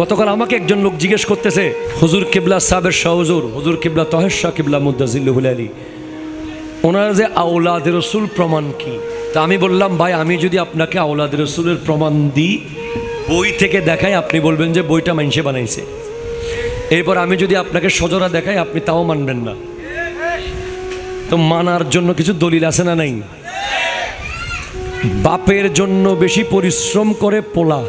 গতকাল আমাকে একজন লোক জিজ্ঞেস করতেছে, হুজুর কিবলা সাহেবের শাহজুর, হুজুর কিবলা তহের শাহ কিবলা মুদাজিল্লুল আলী, ওনারা যে আওলাদ রসুল প্রমাণ কি? তা আমি বললাম, ভাই, আমি যদি আপনাকে আওলাদ রসুলের প্রমাণ দিই, বই থেকে দেখাই, আপনি বলবেন যে বইটা মানুষে বানাইছে। এরপর আমি যদি আপনাকে সজরা দেখাই, আপনি তাও মানবেন না। তো মানার জন্য কিছু দলিল আছে না নাই? বাপের জন্য বেশি পরিশ্রম করে পোলা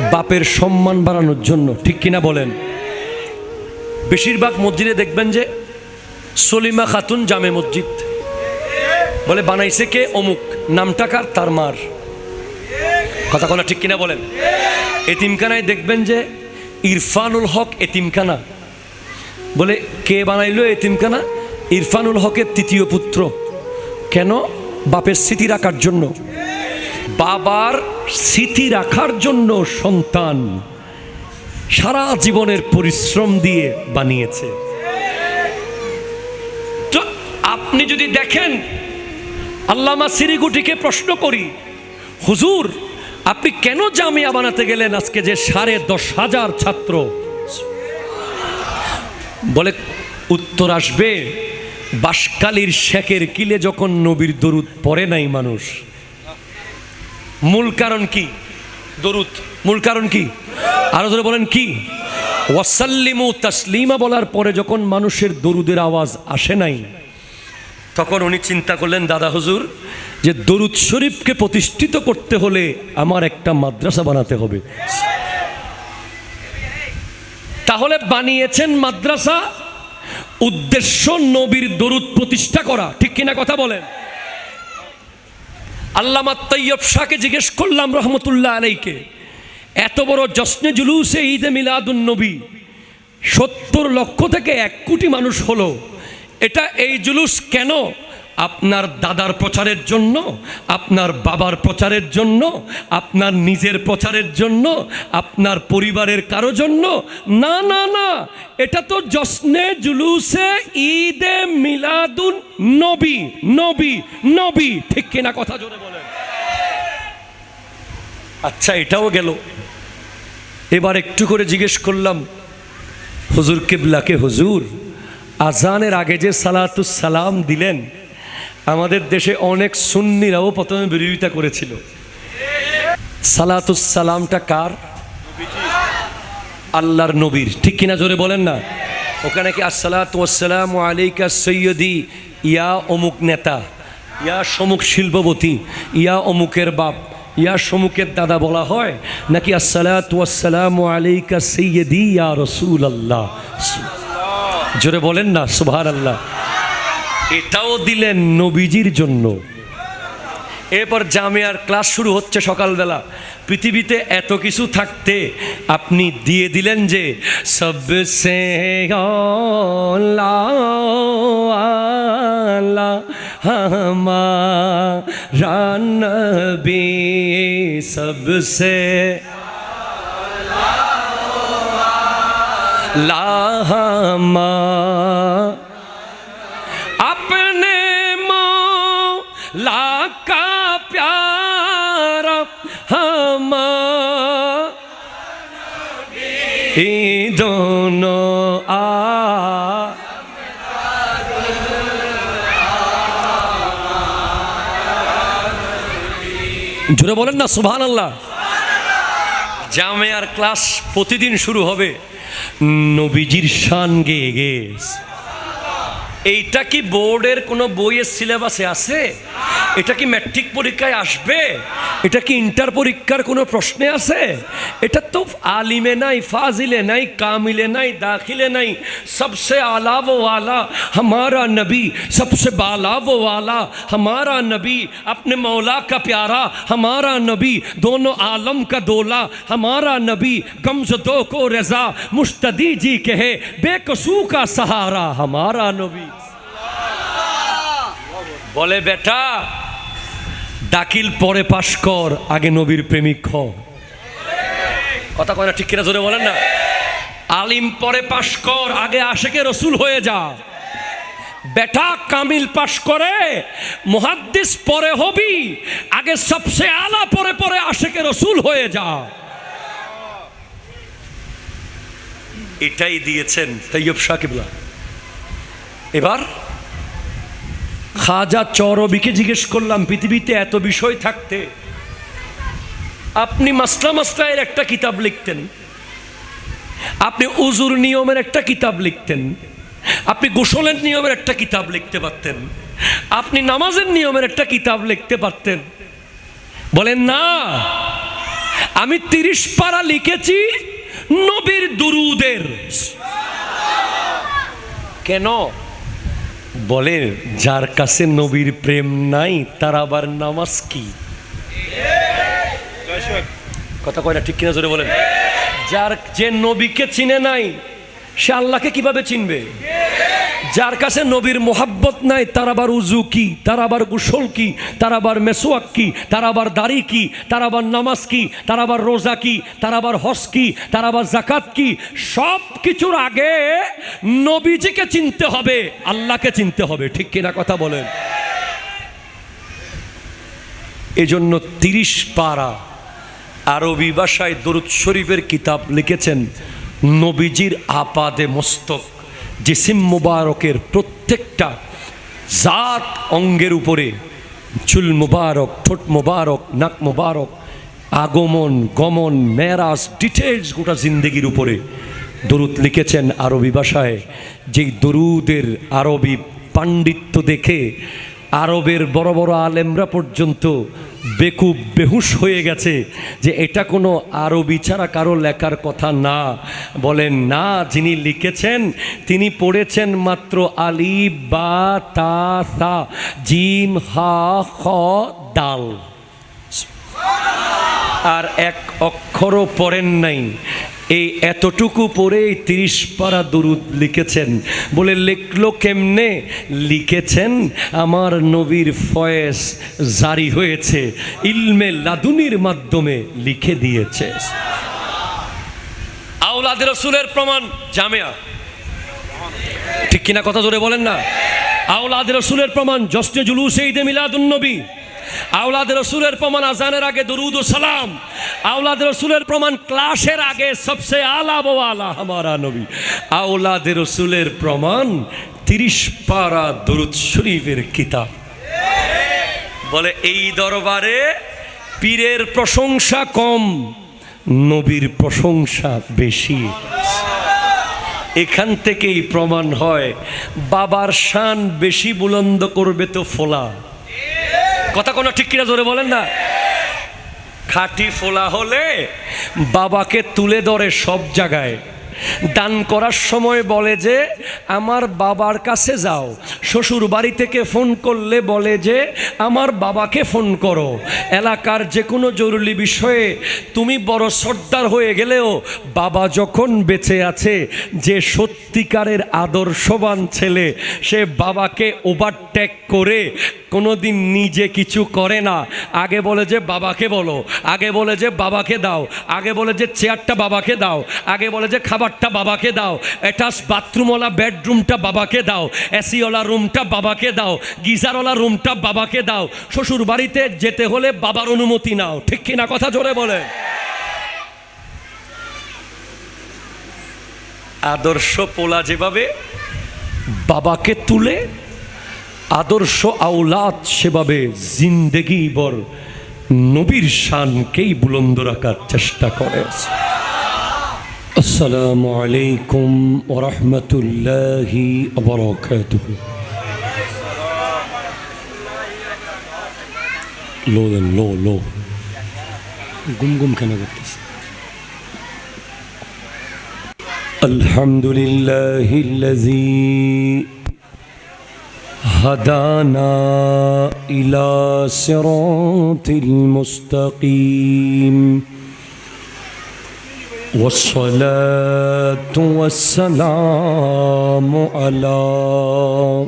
বাপের সম্মান বাড়ানোর জন্য, ঠিক কিনা বলেন? বেশিরভাগ মসজিদে দেখবেন যে সলিমা খাতুন জামে মসজিদ। বলে, বানাইছে কে অমুক? নামটা কার? তার মার। কথা কথা ঠিক কিনা বলেন? এতিমখানায় দেখবেন যে ইরফানুল হক এতিমখানা। বলে, কে বানাইলো এতিমখানা? ইরফানুল হকের তৃতীয় পুত্র। কেন? বাপের স্মৃতি রাখার জন্য। বাবার স্মৃতি রাখার জন্য সন্তান সারা জীবনের পরিশ্রম দিয়ে বানিয়েছে। তো আপনি যদি দেখেন, আল্লামা সিরিগুটিকে প্রশ্ন করি, হুজুর, আপনি কেন জামিয়া বানাতে গেলেন আজকে যে সাড়ে দশ হাজার ছাত্র? বলে, উত্তর আসবে বাসকালীর শেখের কিলে যখন নবীর দরুদ পড়ে নাই মানুষ মূল কারণ কি? দরুদ। মূল কারণ কি? আরও ধরে বলেন, কি? ওয়াসাল্লিমু তাসলিমা বলার পরে যখন মানুষের দরুদের আওয়াজ আসে নাই, তখন উনি চিন্তা করলেন, দাদা হুজুর, যে দরুদ শরীফকে প্রতিষ্ঠিত করতে হলে আমার একটা মাদ্রাসা বানাতে হবে। তাহলে বানিয়েছেন মাদ্রাসা, উদ্দেশ্য নবীর দরুদ প্রতিষ্ঠা করা। ঠিক কিনা কথা বলেন? আল্লামা তৈয়ব শাহকে জিজ্ঞেস করলাম রহমতুল্লাহ আলাইকে, এত বড় জশ্নে জুলুসে ঈদে মিলাদুন নবী, সত্তর লক্ষ থেকে এক কোটি মানুষ হলো, এটা এই জুলুস কেন? আপনার দাদার প্রচারের জন্য, আপনার বাবার প্রচারের জন্য, আপনার নিজের প্রচারের জন্য, আপনার পরিবারের কারও জন্য। না না না, এটা তো জশ্নে, জুলুসে, ঈদে মিলাদুন নবী নবী নবী। ঠিক কিনা কথা জোরে বলেন। আচ্ছা এটাও গেল। এবার একটু করে জিজ্ঞেস করলাম, হুজুর কেবলাকে হুজুর, আজানের আগে যে সালাতুস সালাম দিলেন আমাদের দেশে অনেক সুন্নিরাও প্রথমে বিরোধিতা করেছিল। সালাতুস সালামটা কার? আল্লাহর নবীর। ঠিক কিনা জোরে বলেন না? ওখানে কি আসসালাম আলাইকা সৈয়দি? ইয়া অমুক নেতা, ইয়া সমুক শিল্পবতী ইয়া অমুকের বাপ, ইয়া সমুকের দাদা বলা হয়? নাকি আসসালাম আলাইকা সৈয়দি, ইয়া রসুল আল্লাহ জোরে বলেন না সুভার আল্লাহ এটাও দিলেন নবীজির জন্য। এরপর জামিয়ার ক্লাস শুরু হচ্ছে সকালবেলা। পৃথিবীতে এত কিছু থাকতে আপনি দিয়ে দিলেন যে, সবসে সবসে লাহমা জুড়ে জোরে বলেন না সুভান আল্লাহ জামেয়ার ক্লাস প্রতিদিন শুরু হবে। নবীজির শান গেয়ে গেস এইটা কি বোর্ডের কোনো বইয়ের সিলেবাসে আছে? এটা কি ম্যাট্রিক পরীক্ষায় আসবে এটা কি ইন্টার পরীক্ষার কোনো প্রশ্নে আছে এটা তো আলিমে নাই ফাজিলে নাই কামিলে নাই দাখিলে নাই सबसे आला वो वाला हमारा नबी सबसे बाला वो वाला हमारा नबी अपने मौला का प्यारा हमारा नबी दोनों आलम का दोला हमारा नबी गमजदो को रजा मुश्तदी जी कहे बेकसू का सहारा हमारा नबी বলে বেটা দাখিল পরে পাশ কর, আগে নবীর প্রেমিক হ। কথা কয় না ঠিক কিনা জোরে বলেন না? আলিম পরে পাশ কর, আগে আশেকে রসুল হয়ে যা। বেটা কামিল পাশ করে, মুহাদ্দিস পরে হবি, আগে সবসে আলা পরে পরে আশেকে রসুল হয়ে যা। এটাই দিয়েছেন তৈয়ব সাকিবুল্লাহ এবার খাজা চরবিকে জিজ্ঞেস করলাম, পৃথিবীতে এত বিষয় থাকতে আপনি মাসলা মাসলায়ের একটা কিতাব লিখতেন, আপনি উজুর নিয়মের একটা কিতাব লিখতেন, আপনি গোসলের নিয়মের একটা কিতাব লিখতে পারতেন, আপনি নামাজের নিয়মের একটা কিতাব লিখতে পারতেন। বলেন, না, আমি তিরিশ পারা লিখেছি নবীর দুরুদের। কেন? বলে, যার কাছে নবীর প্রেম নাই, তার আবার নামাজ কি? কথা কয়টা ঠিক কিনা জোরে বলেন। যার যে নবীকে চিনে নাই, সে আল্লাহকে কীভাবে চিনবে? যার কাছে নবীর মোহাব্বত নাই, তার আবার উজু কি? তার আবার গুসল কি? তার আবার মেসোয়াক কি? তার আবার দাড়ি কি? তার আবার নামাজ কি? তার আবার রোজা কি? তার আবার হস কি? তার আবার জাকাত কি? সব কিছুর আগে নবীজিকে চিনতে হবে, আল্লাহকে চিনতে হবে। ঠিক কিনা কথা বলেন? এজন্য তিরিশ পারা আরবি ভাষায় দরুদ শরীফের কিতাব লিখেছেন, নবীজির আপাদে মস্তক। জিসিম মুবারকের প্রত্যেকটা জাত অঙ্গের উপরে চুল মুবারক, ঠোঁট মুবারক, নাক মুবারক, আগমন, গমন, মেরাজ ডিটেলস গোটা জিন্দগির উপরে দরুদ লিখেছেন আরবি ভাষায়, যেই দরুদের আরবি পাণ্ডিত্য দেখে আরবের বড় বড় আলেমরা পর্যন্ত বেকুব, বেহুশ হয়ে গেছে যে এটা কোনো আরবি ছাড়া কারও লেখার কথা না। বলেন, না, যিনি লিখেছেন, তিনি পড়েছেন মাত্র আলি, বা, তা, সা, জিম, হা, খ, দাল। আর এক অক্ষরও পড়েন নাই। এই এতটুকু পরেই তিরিশ পারা দুরুদ লিখেছেন। বলে লিখলো কেমনে? লিখেছেন, আমার নবীর ফয়েস জারি হয়েছে, ইলমে লাদুনির মাধ্যমে লিখে দিয়েছে। আউলাদ রসুলের প্রমাণ, জামেয়া। ঠিক কিনা কথা জোরে বলেন না? আউলাদ রসুলের প্রমাণ জস্টে জুলুস ঈদে মিলাদুন্নবী আউলাদ রসুলের প্রমাণ আজানের আগে দরুদ ও সালাম। আউলাদ রসুলের প্রমাণ ক্লাসের আগে সবসে আলা বো আলা হামারা নবী। আউলাদ রসুলের প্রমাণ তিরিশ পারা দরুদ শরীফের কিতাব। বলে, এই দরবারে পীরের প্রশংসা কম, নবীর প্রশংসা বেশি। এখান থেকেই প্রমাণ হয়, বাবার শান বেশি বুলন্দ করবে তো ফোলা। কথা কোনো ঠিক কিনা জোরে বলেন না। খাঁটি ফোলা হলে বাবাকে তুলে ধরে সব জায়গায়। দান করার সময় বলে যে, আমার বাবার কাছে যাও। শ্বশুর বাড়ি থেকে ফোন করলে বলে যে, আমার বাবাকে ফোন করো। এলাকার যে কোনো জরুরি বিষয়ে তুমি বড় সর্দার হয়ে গেলেও বাবা যখন বেঁচে আছে, যে সত্যিকারের আদর্শবান ছেলে, সে বাবাকে ওভারটেক করে কোনোদিন নিজে কিছু করে না। আগে বলে যে, বাবাকে বলো। আগে বলে যে, বাবাকে দাও। আগে বলে যে, চেয়ারটা বাবাকে দাও। আগে বলে যে, খাবারটা বাবাকে দাও। অ্যাটাচ বাথরুমওয়ালা বেডরুমটা বাবাকে দাও। এসিওয়ালা রুমটা বাবাকে দাও। গিজারওয়ালা রুমটা বাবাকে দাও। শ্বশুর বাড়িতে যেতে হলে বাবার অনুমতি নাও। ঠিক কিনা কথা জোরে বলে। আদর্শ পোলা যেভাবে বাবাকে তুলে আদর্শ আউলাদ সেভাবে জিন্দেগি বর নবীর শানকেই বুলন্দ রাখার চেষ্টা করে আসসালামু আলাইকুম ওরহমতুল্লাহি বরকাতুহ লো দেন লো লো গুম গুম কেন করতেছে الحمد لله الذي هدانا إلى صراط المستقيم. والصلاة والسلام على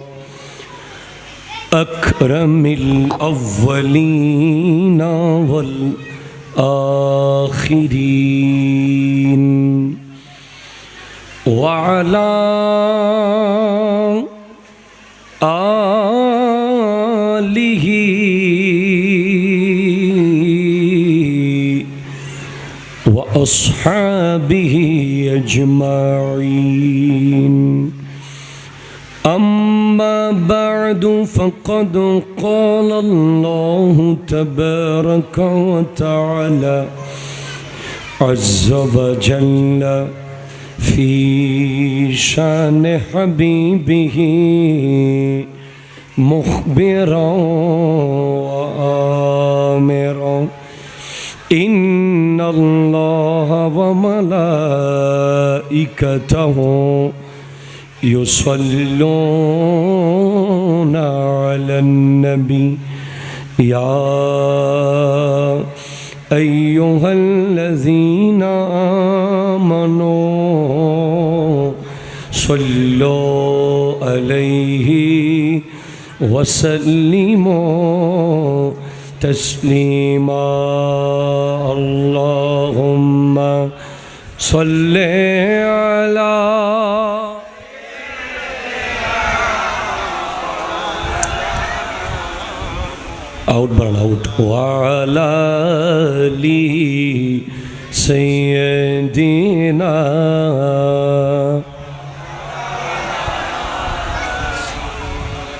أكرم الأولين والآخرين. وعلى آله وأصحابه وأصحابه أجمعين. أما بعد فقد قال الله تبارك وتعالى عز وجل في شان حبيبه مخبرا وآمرا. إن الله وملائكته يصلون على النبي. يا أيها وسلموا تسليما. اللهم صل على اوت برن اوت وعلى لي سيدنا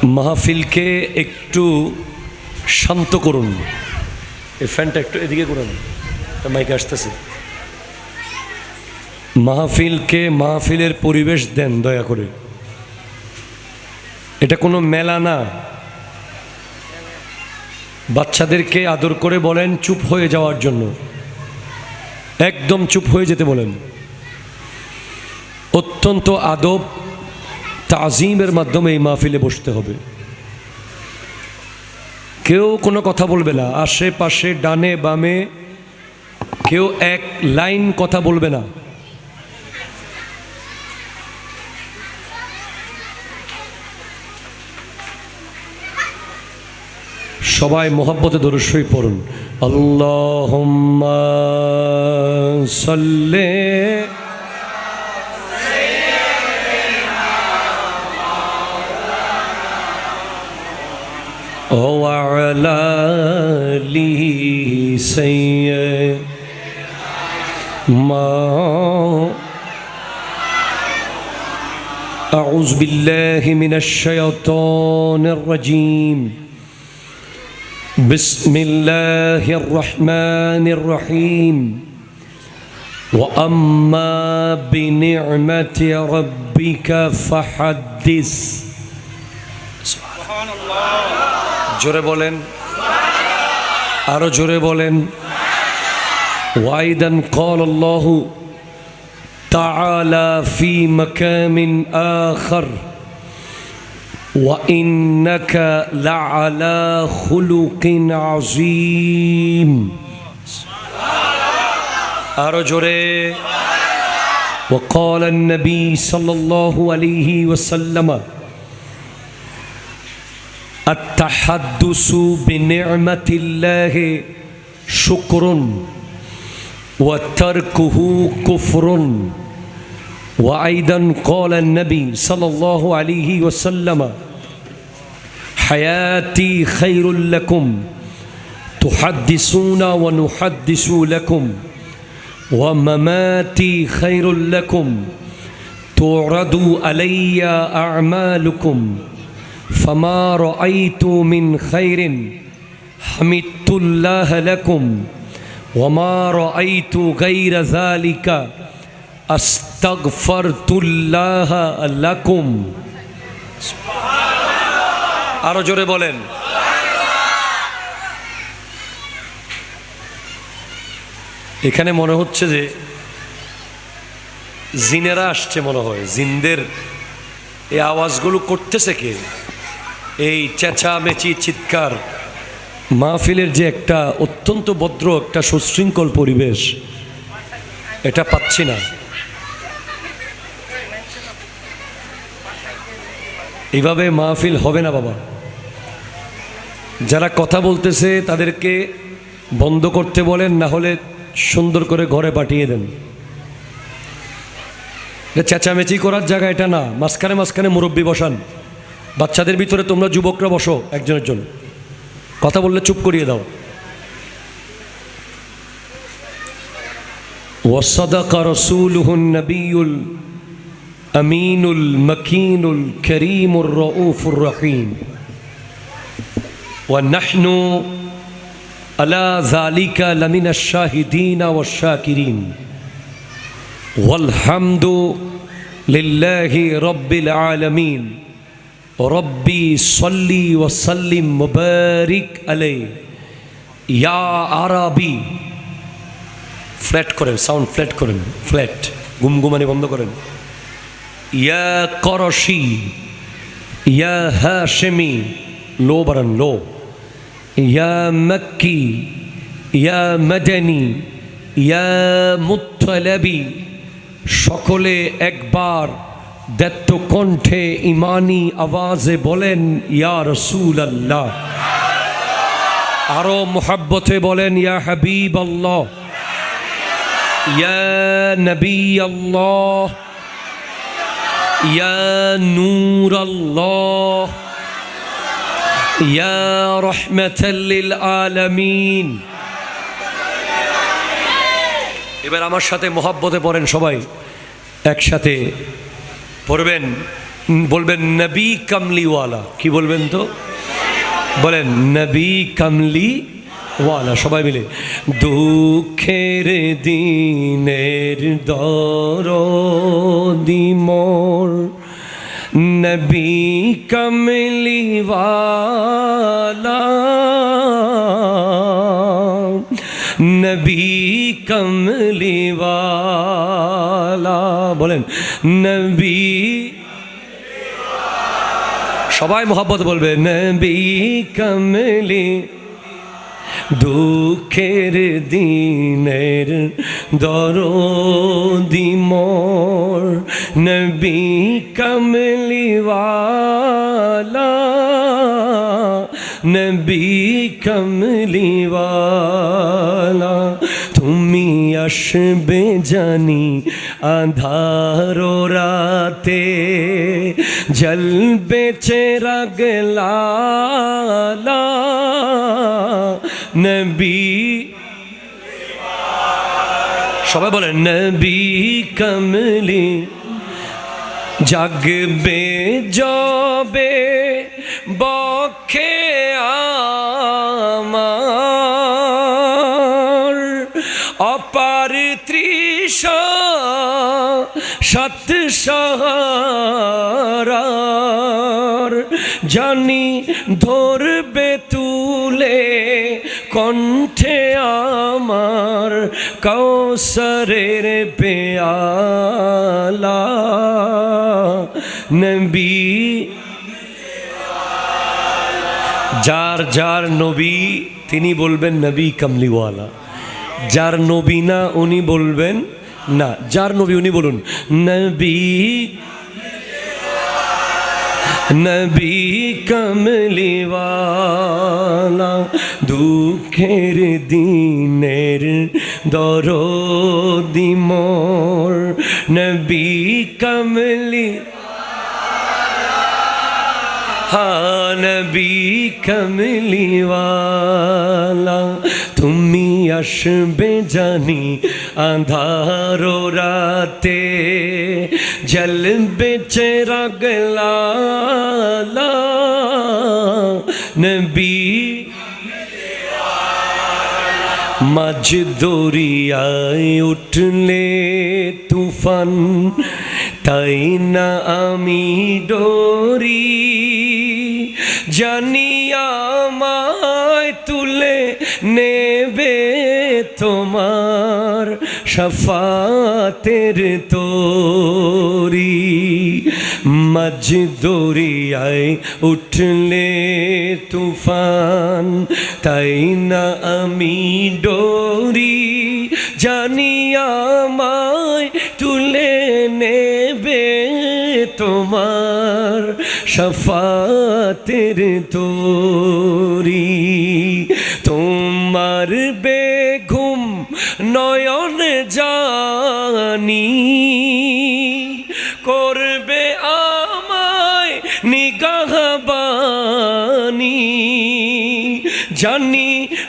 মাহফিলকে একটু শান্ত করুন। এই ফ্যানটা একটু এদিকে করুন। মাইকে আসতেছে। মাহফিলকে মাহফিলের পরিবেশ দেন দয়া করে। এটা কোনো মেলা না। বাচ্চাদেরকে আদর করে বলেন, চুপ হয়ে যাওয়ার জন্য। একদম চুপ হয়ে যেতে বলেন। অত্যন্ত আদব তাজিমের মাধ্যমে এই মাহফিলে বসতে হবে। কেউ কোনো কথা বলবে না। আশেপাশে ডানে বামে কেউ এক লাইন কথা বলবে না। সবাই মোহাব্বতে দরস্বই পড়ুন। আল্লাহ সাল্লে سيئ ما أعوذ بالله من الشيطان الرجيم بسم الله الرحمن الرحيم وأما بنعمة ربك فحدث سبحان الله جرب আরো জোরে বলেন ওয়াইদান قال الله تعالى في مكان آخر وإنك لعلى خلق عظيم أرجري وقال النبي صلى الله عليه وسلم التحدث بنعمة الله شكر وتركه كفر. وأيضا قال النبي صلى الله عليه وسلم حياتي خير لكم تحدثون ونحدث لكم ومماتي خير لكم تعرض علي أعمالكم. فما رأيت من خير حمدت الله لكم وما رأيت غير ذلك আস্তাগফারতুল্লাহ লাকুম আরো জোরে বলেন এখানে মনে হচ্ছে যে জিনেরা আসছে মনে হয় জিনদের এই আওয়াজগুলো করতেছে কে এই চেঁচামেচি, চিৎকার, মাহফিলের যে একটা অত্যন্ত ভদ্র একটা সুশৃঙ্খল পরিবেশ, এটা পাচ্ছি না। এইভাবে মাহফিল হবে না বাবা। যারা কথা বলতেছে, তাদেরকে বন্ধ করতে বলেন, না হলে সুন্দর করে ঘরে পাঠিয়ে দেন। চেঁচামেচি করার জায়গা এটা না। মাঝখানে মাঝখানে মুরব্বী বসান। বাচ্চাদের ভিতরে তোমরা যুবকরা বসো একজনের জন্য কথা বললে চুপ করিয়ে দাও وصدق رسوله النبي الأمين المكين الكريم الرؤوف الرحيم ونحن على ذلك لمن الشاهدين والشاكرين والحمد لله رب العالمين রব্বি সল্লি ওয়াসাল্লিম মুবারিক আলে ইয়া আরাবি। ফ্ল্যাট করেন, সাউন্ড ফ্ল্যাট করেন, ফ্ল্যাট, গুমগুমানি বন্ধ করেন। ইয়া করশি, ইয়া হাশেমি, লো বারান লো। ইয়া মক্কি, ইয়া মদনী, ইয়া মুত্তলাবি। সকলে একবার দত্ত কণ্ঠে ইমানি আওয়াজে বলেন, ইয়া রসুল আল্লাহ আরও মোহাব্বতে বলেন, ইয়া হাবিব আল্লাহ ইয়া নবী আল্লাহ ইয়া নূর আল্লাহ ইয়া এবার আমার সাথে মোহাব্বতে পড়েন সবাই, একসাথে পড়বেন বলবেন নবী কামলিওয়ালা। কি বলবেন তো? বলেন, নবী কামলি ওয়ালা সবাই মিলে। দুঃখের দিনের দর দিমোর নবী কামলি ওয়ালা নবী কমলিওয়ালা। বলেন নবী। সবাই মোহাব্বত বলবে, নবী কমলি, দুঃখের দিনের দরদি মোর। নবী কমলিওয়ালা নবী কমলিওয়ালা, তুমি আসবে জানি আধার রাতে জলবে চেরাগলা নবী। সবাই বলেন নবী কমলি জাগবে জবে সত সহারার জানি ধরবে তুলে কণ্ঠে আমার কৌসরের পেয়ালা নবী। যার যার নবী, তিনি বলবেন নবী কামলিওয়ালা। যার নবী না, উনি বলবেন না, যার নবী উনি বলুন, নবী নবী কমলিওয়ালা, দুঃখের দিনের দরদি মোর, নবী কমলি নবী কমলিওয়ালা, তুমি আসবে জানি আধার রাতে জল জলবে চেরাগলা নবী মাঝ দরিয়ায় উঠলে তুফান তাই না আমি ডরি জানি আমায় তুলে নেবে তোমার শফাতের তোরি মাঝ দরিয়ায় উঠলে তুফান, তাই না আমি ডোরি? জানি আমায় তুলে নেবে তোমার শফাতের তোরি।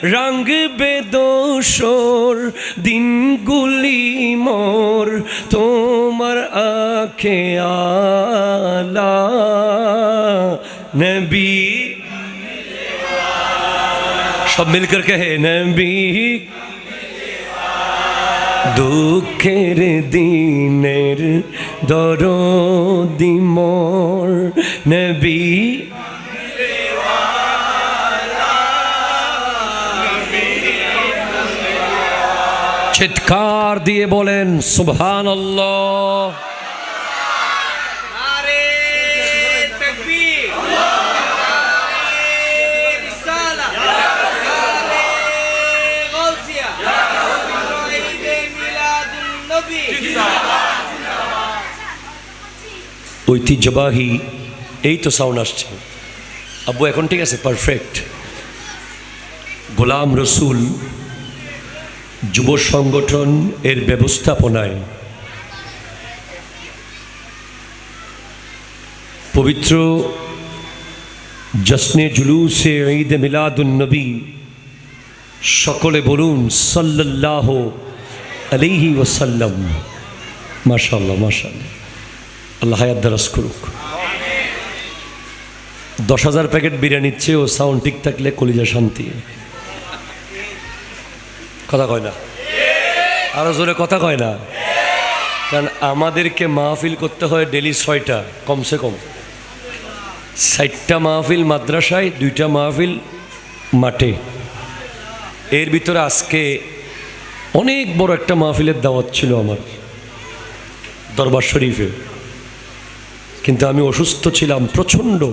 রঙ বেদোসর দিনগুলি মোর, তোমার আখে আলা। নবী। সব মিলকর কে নবী। দুঃখের দিনের দরদি মোর, নবী। চিৎকার দিয়ে বলেন সুবহান নবী। ঐতিহ্যবাহী এই তো সাউন্ড আসছে। আব্বু এখন ঠিক আছে? পারফেক্ট গোলাম রসুল যুব সংগঠন এর ব্যবস্থাপনায় পবিত্র জশ্নে জুলুসে ঈদ মিলাদুন্নবী সকলে বলুন সাল্লাল্লাহ আলাইহি ওয়াসাল্লাম। মাশাল্লাহ মাশাল্লাহ আল্লাহ হায়াত দারাজ করুক। দশ হাজার প্যাকেট বিরিয়ানির চেয়েও সাউন্ড ঠিক থাকলে কলিজা শান্তি। কথা কয় না? আরও জোরে কথা কয় না? কারণ আমাদেরকে মাহফিল করতে হয় ডেলি ছয়টা, কমসে কম। ষাটটা মাহফিল মাদ্রাসায়, দুইটা মাহফিল মাঠে। এর ভিতরে আজকে অনেক বড় একটা মাহফিলের দাওয়াত ছিল আমার, দরবার শরীফে। কিন্তু আমি অসুস্থ ছিলাম, প্রচণ্ড।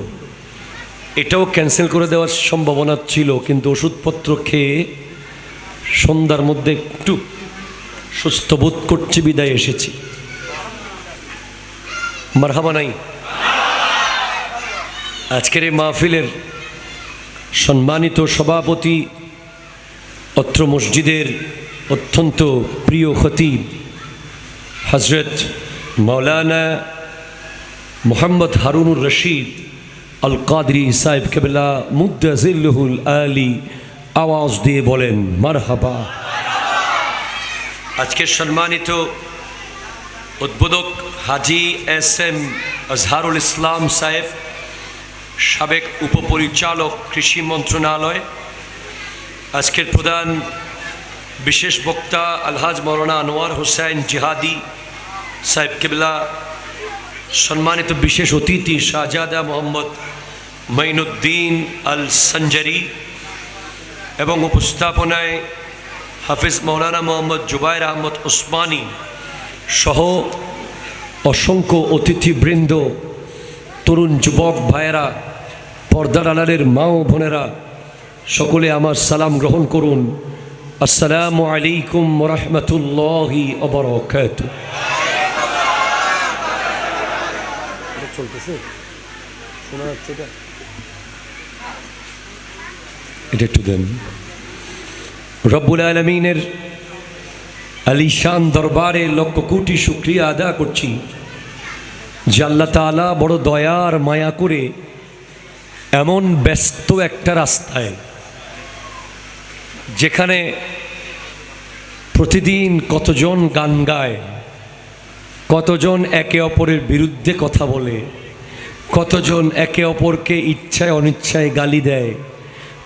এটাও ক্যান্সেল করে দেওয়ার সম্ভাবনা ছিল, কিন্তু ওষুধপত্র খেয়ে সন্ধ্যার মধ্যে একটু সুস্থ বোধ করছি, বিদায় এসেছি। মারহাবা নাই। আজকের এই মাহফিলের সম্মানিত সভাপতি, অত্র মসজিদের অত্যন্ত প্রিয় খতিব হজরত মৌলানা মোহাম্মদ হারুনুর রশিদ আল কাদরি সাহেব কেবলা মুদাজিল্লুহুল আলী আওয়াজ দিয়ে বলেন, মারহাবা। আজকের সম্মানিত উদ্বোধক হাজি এস এম আজহারুল ইসলাম সাহেব, সাবেক উপপরিচালক কৃষি মন্ত্রণালয়, আজকের প্রধান বিশেষ বক্তা আলহাজ মৌলানা আনোয়ার হোসেন জিহাদি সাহেব কেবলা, সম্মানিত বিশেষ অতিথি শাহজাদা মোহাম্মদ মঈনুদ্দিন আল সঞ্জারি এবং উপস্থাপনায় হাফিজ মৌলানা মোহাম্মদ জুবাইর আহমদ ওসমানী সহ অসংখ্য অতিথিবৃন্দ, তরুণ যুবক ভাইয়েরা, পর্দার আলালের মা ও বোনেরা, সকলে আমার সালাম গ্রহণ করুন। আসসালামু আলাইকুম রহমতুল্লাহি অবরকাত চলতেছে? শোনা যাচ্ছে এটা? এটা একটু দেন। রব্বুল আলমিনের আলিশান দরবারে লক্ষ কোটি শুক্রিয়া আদা করছি যে আল্লাহ তালা বড় দয়ার মায়া করে এমন ব্যস্ত একটা রাস্তায় যেখানে প্রতিদিন কতজন গান গায়, কতজন একে অপরের বিরুদ্ধে কথা বলে, কতজন একে অপরকে ইচ্ছায় অনিচ্ছায় গালি দেয়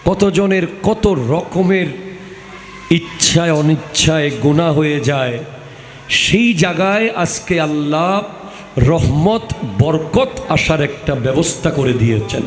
কতজনের কত রকমের ইচ্ছায়, অনিচ্ছায় গুণা হয়ে যায়, সেই জায়গায় আজকে আল্লাহ রহমত, বরকত আসার একটা ব্যবস্থা করে দিয়েছেন।